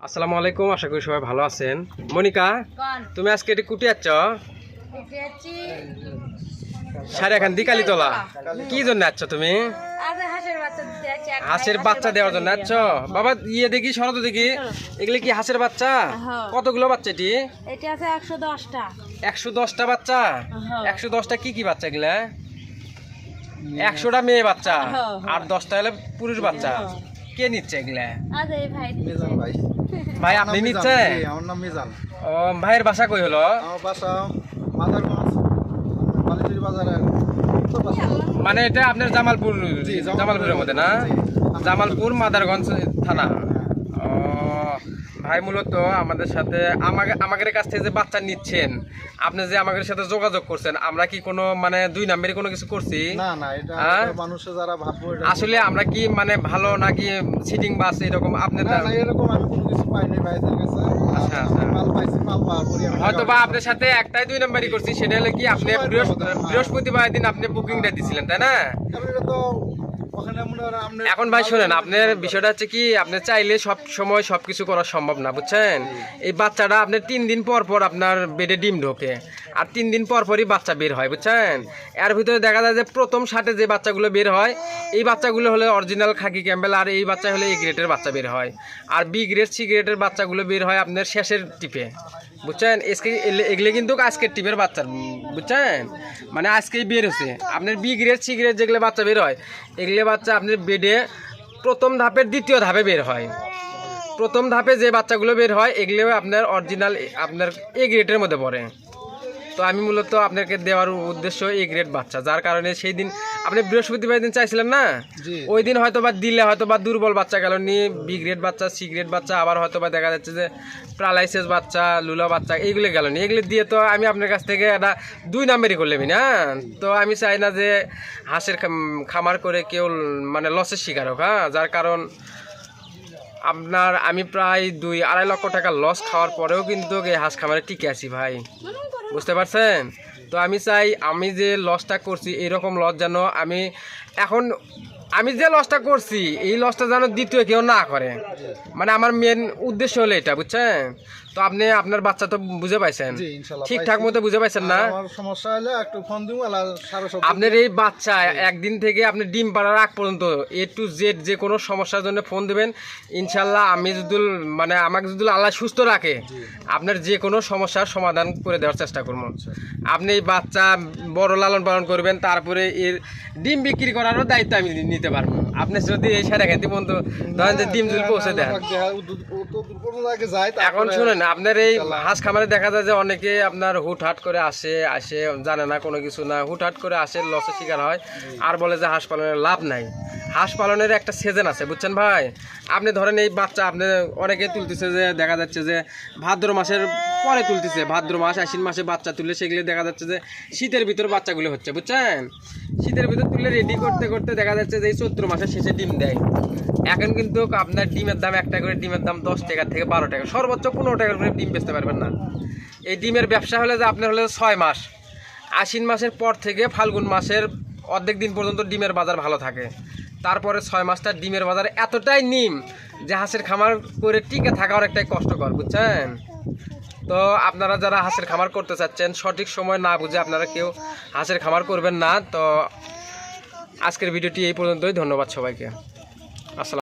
আসসালামু আলাইকুম আশা করি সবাই ভালো আছেন। মনিকা তুমি আজকে এটি কুটি পেয়েছি সারে এখান দিকালি তোলা কি জন্য যাচ্ছ তুমি? হাঁসের বাচ্চা দেওয়ার জন্য যাচ্ছ বাবা ইয়ে দেখি শরৎ দেখি। এগুলি কি হাঁসের বাচ্চা? হ্যাঁ। কতগুলো বাচ্চা এটি? এটা আছে একশো দশটা। একশো দশটা বাচ্চা? হ্যাঁ। একশো দশটা কি কি বাচ্চা এগুলা? একশোটা মেয়ে বাচ্চা। হ্যাঁ। আর দশটা হলে পুরুষ বাচ্চা। কে নিচ্ছে এগুলা? ভাই মিজান ভাই। ভাই আপনি নিচ্ছে? আমার নাম মিজান। ও ভাইয়ের বাসা কই হলো? আমার বাসা মাদারগঞ্জ মানে এটা আপনার জামালপুর জি, জামালপুরের মধ্যে না? জামালপুর মাদারগঞ্জ থানা। ভাই মূলত আমাদের সাথে আমাকে আমাদের কাছ থেকে যে বাচ্চা নিচ্ছেন আপনি যে আমাদের সাথে যোগাযোগ করছেন আমরা কি কোনো মানে দুই নাম্বারে কোনো কিছু করছি না না এটা হ্যাঁ? মানুষে যারা ভাববো আসলে আমরা কি মানে ভালো নাকি সিটিং বাস এরকম আপনি না এরকম আমি কোনো কিছু পাইনি ভাইদের কাছে আচ্ছা, আচ্ছা। মাল পাইছি মাল পাওয়ার হয়তো বা আপনার সাথে একটাই দুই নাম্বারই করছি সেটা হলো কি আপনি হ্যাঁ। বৃহস্পতিবার দিন আপনি বুকিংটা দিছিলেন তাই না এটা তো এখন ভাই শোনেন আপনার বিষয়টা হচ্ছে কি আপনি চাইলে সব সময় সব কিছু করা সম্ভব না বুঝছেন? এই বাচ্চাটা আপনার তিন দিন পর পর আপনার বেডে ডিম ঢোকে। আর তিন দিন পর পরই বাচ্চা বের হয়, বুঝছেন? এর ভিতরে দেখা যায় যে প্রথম সাথে যে বাচ্চাগুলো বের হয়, এই বাচ্চাগুলো হলে অরিজিনাল খাকি ক্যাম্বেল, আর এই বাচ্চা হলে এ গ্রেডের বাচ্চা বের হয়। আর বি গ্রেড সি গ্রেডের বাচ্চাগুলো বের হয় আপনার শেষের টিপে, বুঝছেন? এসকে এগুলো কিন্তু আজকের টিপের বাচ্চা, বুঝছেন? মানে আজকেই বের হচ্ছে আপনার বি গ্রেড সি গ্রেড যেগুলো বাচ্চা বের হয়, এগুলো বাচ্চা আপনার বেডে প্রথম ধাপের দ্বিতীয় ধাপে বের হয়। প্রথম ধাপে যে বাচ্চাগুলো বের হয়, এগুলো আপনার অরিজিনাল আপনার এ গ্রেডের মধ্যে পড়ে। তো আমি মূলত আপনাকে দেওয়ার উদ্দেশ্য এ গ্রেড বাচ্চা যার কারণে সেই দিন আপনি বৃহস্পতিবার দিন চাইছিলেন না? ওই দিন হয়তো বা দিলে হয়তো বা দুর্বল বাচ্চা গেল নিয়ে বি গ্রেড বাচ্চা সি গ্রেড বাচ্চা আবার হয়তো বা দেখা যাচ্ছে যে প্রালাইসিস বাচ্চা লুলা বাচ্চা এইগুলো গেল নি। এগুলো দিয়ে তো আমি আপনার কাছ থেকে একটা দুই নাম্বারই করলে না তো আমি চাই না যে হাঁসের খামার করে কেউ মানে লসের শিকার হোক হ্যাঁ? যার কারণ আপনার আমি প্রায় দুই আড়াই লক্ষ টাকা লস খাওয়ার পরেও কিন্তু এই হাঁস খামারে টিকে আছি ভাই। বুঝতে পারছেন? তো আমি চাই আমি যে লসটা করছি, এরকম লস যেন আমি এখন, আমি যে লসটা করছি, এই লসটা যেন দ্বিতীয় কেউ না করে। মানে আমার মেন উদ্দেশ্য হলো এটা, বুঝছেন? তো আপনি আপনার বাচ্চা তো বুঝে পাইছেন। ঠিকঠাক মতো বুঝে পাইছেন না? সমস্যা হলে একটু ফোন দিব আলা সারা সব আপনার এই বাচ্চা একদিন থেকে আপনি ডিম পাড়ার আগ পর্যন্ত এ টু জেড যে কোনো সমস্যার জন্য ফোন দেবেন। ইনশাল্লাহ আমি যদি মানে আমাকে যদি আল্লাহ সুস্থ রাখে। আপনার যে কোনো সমস্যার সমাধান করে দেওয়ার চেষ্টা করব আপনি এই বাচ্চা বড় লালন পালন করবেন তারপরে এর ডিম বিক্রি করারও দায়িত্ব আমি নিতে পারব। আপনি যদি এই সারা খেতে বন্ধু ধরেন যে ডিম জুল পৌঁছে দেন। এখন শুনেন আপনার এই হাঁস খামারে দেখা যায় যে অনেকে আপনার হুটহাট করে আসে আসে জানে না কোনো কিছু না হুটহাট করে আসে লসের শিকার হয়। আর বলে যে হাঁস পালনের লাভ নাই। হাঁস পালনের একটা সিজন আছে, বুঝছেন ভাই? আপনি ধরেন এই বাচ্চা, আপনি অনেকে তুলতেছে যে, দেখা যাচ্ছে যে, ভাদ্র মাসের পরে তুলতেছে। ভাদ্র মাস, আশ্বিন মাসে বাচ্চা তুললে সেগুলো দেখা যাচ্ছে যে, শীতের ভিতর বাচ্চাগুলো হচ্ছে, বুঝছেন? শীতের ভিতর তুলে রেডি করতে করতে দেখা যাচ্ছে যে, এই চৈত্র মাসের শেষে ডিম দেয়। এখন কিন্তু আপনার ডিমের দাম একটা করে ডিমের দাম দশ টাকা থেকে বারো টাকা, সর্বোচ্চ পনেরো টাকার করে ডিম বেচতে পারবেন না। এই ডিমের ব্যবসা হলে যে আপনার হলে ছয় মাস। আশ্বিন মাসের পর থেকে ফাল্গুন মাসের অর্ধেক দিন পর্যন্ত ডিমের বাজার ভালো থাকে। তারপরে ছয় মাসটা ডিমের বাজার এতটাই নিম যে হাঁসের খামার করে টিকে থাকা অনেকটাই কষ্টকর, বুঝছেন? তো আপনারা যারা হাঁসের খামার করতে চাচ্ছেন, সঠিক সময় না বুঝে আপনারা কেউ হাঁসের খামার করবেন না। তো আজকের ভিডিওটি এই পর্যন্তই, ধন্যবাদ সবাইকে।